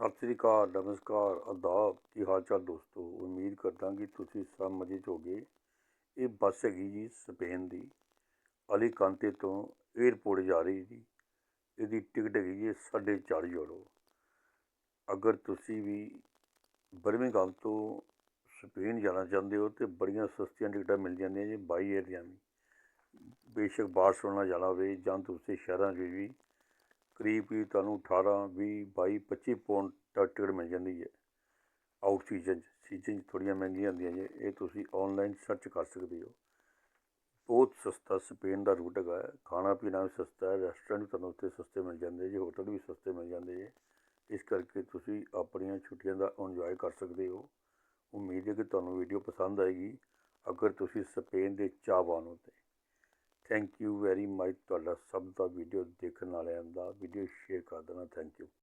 ਸਤਿ ਸ੍ਰੀ ਅਕਾਲ, ਨਮਸਕਾਰ ਅਦਾਬ ਕੀ ਹਾਲ ਚਾਲ ਦੋਸਤੋ? ਉਮੀਦ ਕਰਦਾ ਕਿ ਤੁਸੀਂ ਸਭ ਮਜ਼ੇ 'ਚ ਹੋਗੇ। ਇਹ ਬੱਸ ਹੈਗੀ ਜੀ ਸਪੇਨ ਦੀ। ਅਲੀਕਾਂਤੇ ਤੋਂ 에ਅਰਪੋਰਟ ਜਾ ਰਹੀ ਜੀ। ਇਹਦੀ ਟਿਕਟ ਹੈਗੀ ਜੀ ਸਾਢੇ ਚਾਰ ਯੂਰੋ। ਅਗਰ ਤੁਸੀਂ ਵੀ ਬਰਮਿੰਘਮ ਤੋਂ ਸਪੇਨ ਜਾਣਾ ਚਾਹੁੰਦੇ ਹੋ ਤੇ ਬੜੀਆਂ ਸਸਤੀਆਂ ਟਿਕਟਾਂ ਮਿਲ ਜਾਂਦੀਆਂ ਜੀ ਬਾਈ ਏਅਰ ਦੀਆਂ ਵੀ ਬੇਸ਼ੱਕ ਬਾਰਸਲੋਨਾ ਜਾਣਾ ਹੋਵੇ ਜਾਂ ਦੂਸਰੇ ਸ਼ਹਿਰਾਂ 'ਚ ਵੀ ਕਰੀਬ ਕਰੀਬ ਤੁਹਾਨੂੰ 18 20 22 25 ਪੌਂਡ ਤੱਕ ਟਿਕਟ ਮਿਲ ਜਾਂਦੀ ਹੈ। ਆਊਟ ਸੀਜ਼ਨ 'ਚ ਸੀਜ਼ਨ 'ਚ ਥੋੜ੍ਹੀਆਂ ਮਹਿੰਗੀਆਂ ਹੁੰਦੀਆਂ ਜੇ, ਇਹ ਤੁਸੀਂ ਆਨਲਾਈਨ ਸਰਚ ਕਰ ਸਕਦੇ ਹੋ। ਬਹੁਤ ਸਸਤਾ ਸਪੇਨ ਦਾ ਰੂਟ ਹੈਗਾ ਹੈ। ਖਾਣਾ ਪੀਣਾ ਵੀ ਸਸਤਾ ਹੈ, ਰੈਸਟੋਰੈਂਟ ਵੀ ਤੁਹਾਨੂੰ ਉੱਥੇ ਸਸਤੇ ਮਿਲ ਜਾਂਦੇ ਜੇ, ਹੋਟਲ ਵੀ ਸਸਤੇ ਮਿਲ ਜਾਂਦੇ ਜੇ। ਇਸ ਕਰਕੇ ਤੁਸੀਂ ਆਪਣੀਆਂ ਛੁੱਟੀਆਂ ਦਾ ਇੰਜੋਏ ਕਰ ਸਕਦੇ ਹੋ। ਉਮੀਦ ਹੈ ਕਿ ਤੁਹਾਨੂੰ ਵੀਡੀਓ ਪਸੰਦ ਆਏਗੀ। ਅਗਰ ਤੁਸੀਂ ਸਪੇਨ ਦੇ ਚਾਹਵਾਨ ਹੋ ਤੇ। ਥੈਂਕ ਯੂ ਵੈਰੀ ਮਚ ਤੁਹਾਡਾ ਸਭ ਦਾ ਵੀਡੀਓ ਦੇਖਣ ਵਾਲਿਆਂ ਦਾ ਵੀਡੀਓ ਸ਼ੇਅਰ ਕਰ ਦੇਣਾ. Thank you